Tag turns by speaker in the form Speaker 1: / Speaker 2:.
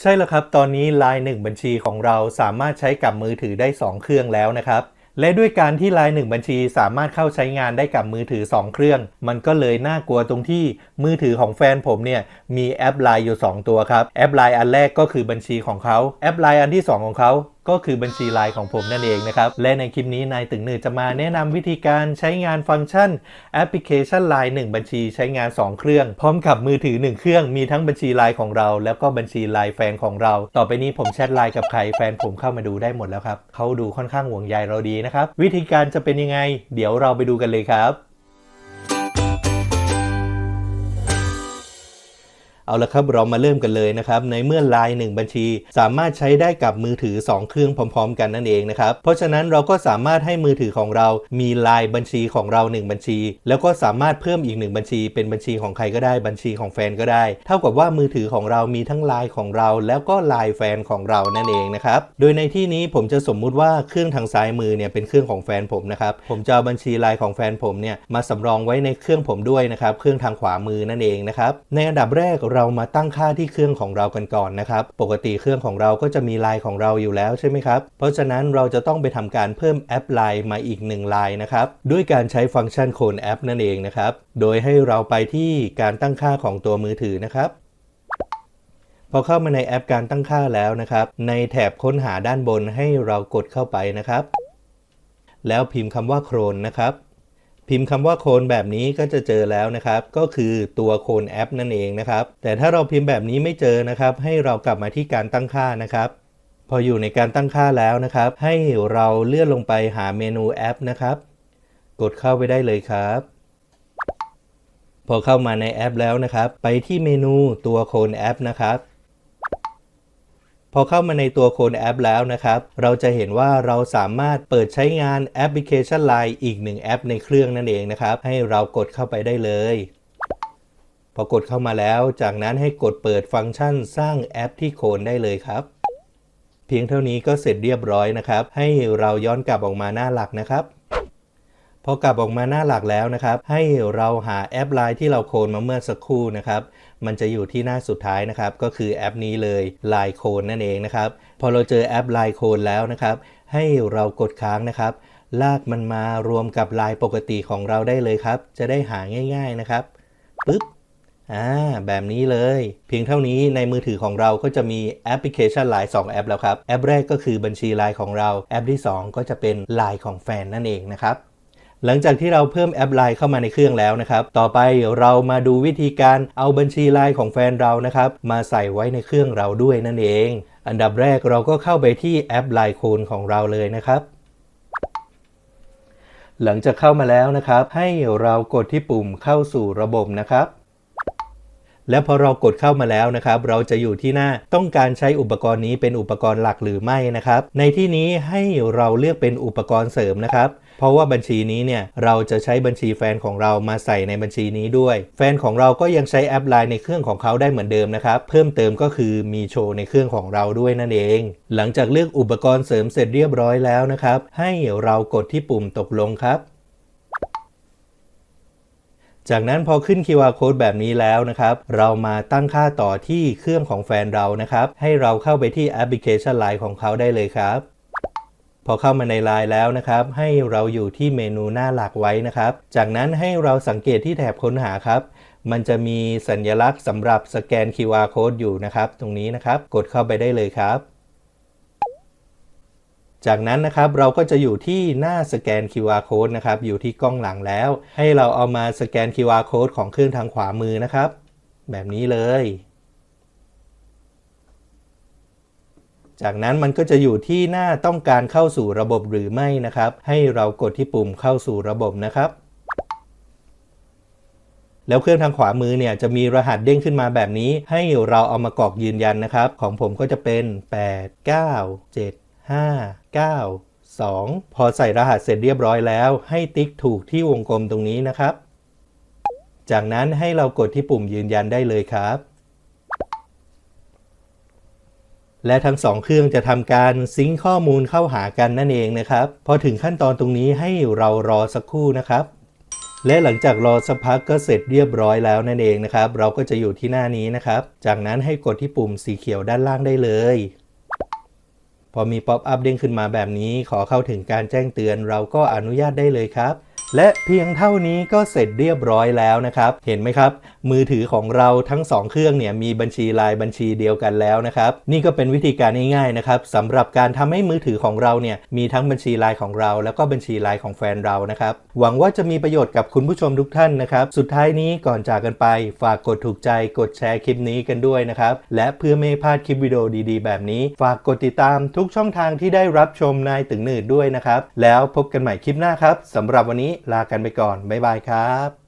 Speaker 1: ใช่แล้วครับ ตอนนี้ Line 1 บัญชีของเราสามารถใช้กับมือถือได้ 2 เครื่องแล้วนะครับ และด้วยการที่ Line 1 บัญชีสามารถเข้าใช้งานได้กับมือถือ 2 เครื่อง มันก็เลยน่ากลัวตรงที่มือถือของแฟนผมเนี่ยมีแอป Line อยู่ 2 ตัวครับ แอป Line อันแรกก็คือบัญชีของเขา แอป Line อันที่ 2 ของเขา ก็คือบัญชี Line ของผมนั่นเองนะครับ และในคลิปนี้นายตึงหนือจะมาแนะนำวิธีการใช้งานฟังก์ชันแอปพลิเคชัน Line 1บัญชีใช้งาน 2 เครื่อง พร้อมกับมือถือ 1 เครื่องมีทั้งบัญชี Line ของเรา แล้วก็บัญชี Line แฟนของเรา ต่อไปนี้ผมแชทไลน์กับใครแฟนผมเข้ามาดูได้หมดแล้วครับเขาดูค่อนข้างห่วงใยเราดีนะครับวิธีการจะเป็นยังไง เดี๋ยวเราไปดูกันเลยครับ เอาละครับเรามาเริ่มกันเลยนะครับในเมื่อ Line 1บัญชี สามารถใช้ได้กับมือถือ 2 เครื่องพร้อม ๆ กันนั่นเองนะครับเพราะฉะนั้นเราก็สามารถให้มือถือของเรามี Line บัญชีของเรา 1 บัญชี แล้วก็สามารถเพิ่มอีก 1 บัญชี เป็นบัญชีของใครก็ได้บัญชีของแฟนก็ได้ เท่ากับว่ามือถือของเรามีทั้ง Line ของเรา แล้วก็ Line แฟนของเรานั่นเองนะครับโดยในที่นี้ผมจะสมมุติว่าเครื่องทางซ้ายมือเนี่ยเป็นเครื่องของแฟนผมนะครับผมจะเอาบัญชี Line ของแฟนผมเนี่ยมาสำรองไว้ในเครื่องผมด้วยนะครับเครื่องทางขวามือนั่นเองนะครับในอันดับแรกเรามาตั้งค่าที่เครื่องของเรากันก่อนนะครับ ปกติเครื่องของเราก็จะมี Line ของเราอยู่แล้วใช่ไหมครับ เพราะฉะนั้นเราจะต้องไปทำการเพิ่มแอป Line มาอีก1 Line นะครับด้วยการใช้ฟังก์ชันโคนแอปนั่นเองนะครับ โดยให้เราไปที่การตั้งค่าของตัวมือถือนะครับพอเข้ามาในแอปการตั้งค่าแล้วนะครับ ในแถบค้นหาด้านบนให้เรากดเข้าไปนะครับ แล้วพิมพ์คำว่าโครนนะครับ พิมพ์คำว่าโคนแบบนี้ก็จะเจอแล้วนะครับ ก็คือตัวโคนแอปนั่นเองนะครับ แต่ถ้าเราพิมพ์แบบนี้ไม่เจอนะครับ ให้เรากลับมาที่การตั้งค่านะครับ พออยู่ในการตั้งค่าแล้วนะครับ ให้เราเลื่อนลงไปหาเมนูแอปนะครับ กดเข้าไปได้เลยครับ พอเข้ามาในแอปแล้วนะครับ ไปที่เมนูตัวโคนแอปนะครับ พอเข้ามาในตัวโคนแอปแล้วนะครับ เราจะเห็นว่าเราสามารถเปิดใช้งานแอปพลิเคชัน Line อีกหนึ่งแอปในเครื่องนั่นเองนะครับ ให้เรากดเข้าไปได้เลย พอกดเข้ามาแล้ว จากนั้นให้กดเปิดฟังก์ชันสร้างแอปที่โคนได้เลยครับ เพียงเท่านี้ก็เสร็จเรียบร้อยนะครับ ให้เราย้อนกลับออกมาหน้าหลักนะครับพอกลับออกมาหน้าหลักแล้วนะครับ ให้เราหาแอป Line ที่เราโคนมาเมื่อสักครู่นะครับ มันจะอยู่ที่หน้าสุดท้ายนะครับ ก็คือแอปนี้เลย Line โคนนั่นเองนะครับ พอเราเจอแอป Line โคนแล้วนะครับ ให้เรากดค้างนะครับ ลากมันมารวมกับ Line ปกติของเราได้เลยครับ จะได้หาง่าย ๆนะครับปึ๊บอ่าแบบนี้เลย เพียงเท่านี้ในมือถือของเราก็จะมีแอปพลิเคชัน Line 2แอปแล้วครับ แอปแรกก็คือบัญชี Line ของเรา แอปที่ 2 ก็จะเป็น Line ของแฟนนั่นเองนะครับ หลังจากที่เราเพิ่มแอป Line เข้ามาในเครื่องแล้วนะครับ ต่อไปเรามาดูวิธีการเอาบัญชี Line ของแฟนเรานะครับ มาใส่ไว้ในเครื่องเราด้วยนั่นเอง อันดับแรกเราก็เข้าไปที่แอป Line โคนของเราเลยนะครับ หลังจากเข้ามาแล้วนะครับ ให้เรากดที่ปุ่มเข้าสู่ระบบนะครับและพอเรากดเข้ามาแล้วนะครับ เราจะอยู่ที่หน้าต้องการใช้อุปกรณ์นี้เป็นอุปกรณ์หลักหรือไม่นะครับ ในที่นี้ให้เราเลือกเป็นอุปกรณ์เสริมนะครับ เพราะว่าบัญชีนี้เนี่ยเราจะใช้บัญชีแฟนของเรามาใส่ในบัญชีนี้ด้วย แฟนของเราก็ยังใช้แอปไลน์ในเครื่องของเขาได้เหมือนเดิมนะครับ เพิ่มเติมก็คือมีโชว์ในเครื่องของเราด้วยนั่นเอง หลังจากเลือกอุปกรณ์เสริมเสร็จเรียบร้อยแล้วนะครับ ให้เรากดที่ปุ่มตกลงครับจากนั้นพอขึ้น QR code แบบนี้แล้วนะครับ เรามาตั้งค่าต่อที่เครื่องของแฟนเรานะครับ ให้เราเข้าไปที่แอปพลิเคชัน Line ของเขาได้เลยครับ พอเข้ามาใน Line แล้วนะครับ ให้เราอยู่ที่เมนูหน้าหลักไว้นะครับ จากนั้นให้เราสังเกตที่แถบค้นหาครับ มันจะมีสัญลักษณ์สำหรับสแกน QR code อยู่นะครับ ตรงนี้นะครับ กดเข้าไปได้เลยครับ จากนั้นนะครับเราก็จะอยู่ที่หน้าสแกน QR code นะครับ อยู่ที่กล้องหลังแล้ว ให้เราเอามาสแกน QR code ของเครื่องทางขวามือนะครับ แบบนี้เลย จากนั้นมันก็จะอยู่ที่หน้าต้องการเข้าสู่ระบบหรือไม่นะครับ ให้เรากดที่ปุ่มเข้าสู่ระบบนะครับ แล้วเครื่องทางขวามือเนี่ยจะมีรหัสเด้งขึ้นมาแบบนี้ ให้เราเอามากรอกยืนยันนะครับ ของผมก็จะเป็น 8 9 7 5 9 2 พอใส่รหัสเสร็จเรียบร้อยแล้ว ให้ติ๊กถูกที่วงกลมตรงนี้นะครับ จากนั้นให้เรากดที่ปุ่มยืนยันได้เลยครับ และทั้งสองเครื่องจะทำการซิงค์ข้อมูลเข้าหากันนั่นเองนะครับ พอถึงขั้นตอนตรงนี้ให้เรารอสักครู่นะครับ และหลังจากรอสักพักก็เสร็จเรียบร้อยแล้วนั่นเองนะครับ เราก็จะอยู่ที่หน้านี้นะครับ จากนั้นให้กดที่ปุ่มสีเขียวด้านล่างได้เลย พอมีป๊อปอัพเด้งขึ้นมาแบบนี้ ขอเข้าถึงการแจ้งเตือนเราก็อนุญาตได้เลยครับ และเพียงเท่านี้ก็เสร็จเรียบร้อยแล้วนะครับ เห็นไหมครับ มือถือของเราทั้ง 2 เครื่องเนี่ยมีบัญชีไลน์บัญชีเดียวกันแล้วนะครับ นี่ก็เป็นวิธีการง่ายๆนะครับสำหรับการทำให้มือถือของเราเนี่ยมีทั้งบัญชีไลน์ของเรา แล้วก็บัญชีไลน์ของแฟนเรานะครับ หวังว่าจะมีประโยชน์กับคุณผู้ชมทุกท่านนะครับ สุดท้ายนี้ก่อนจากกันไปฝากกดถูกใจกดแชร์คลิปนี้กันด้วยนะครับ และเพื่อไม่พลาดคลิปวิดีโอดีๆ แบบนี้ ฝากกดติดตามทุกช่องทางที่ได้รับชมนายตึงหนืดด้วยนะครับแล้วพบกันใหม่คลิปหน้าครับสำหรับวันนี้ลากันไปก่อน บ๊ายบายครับ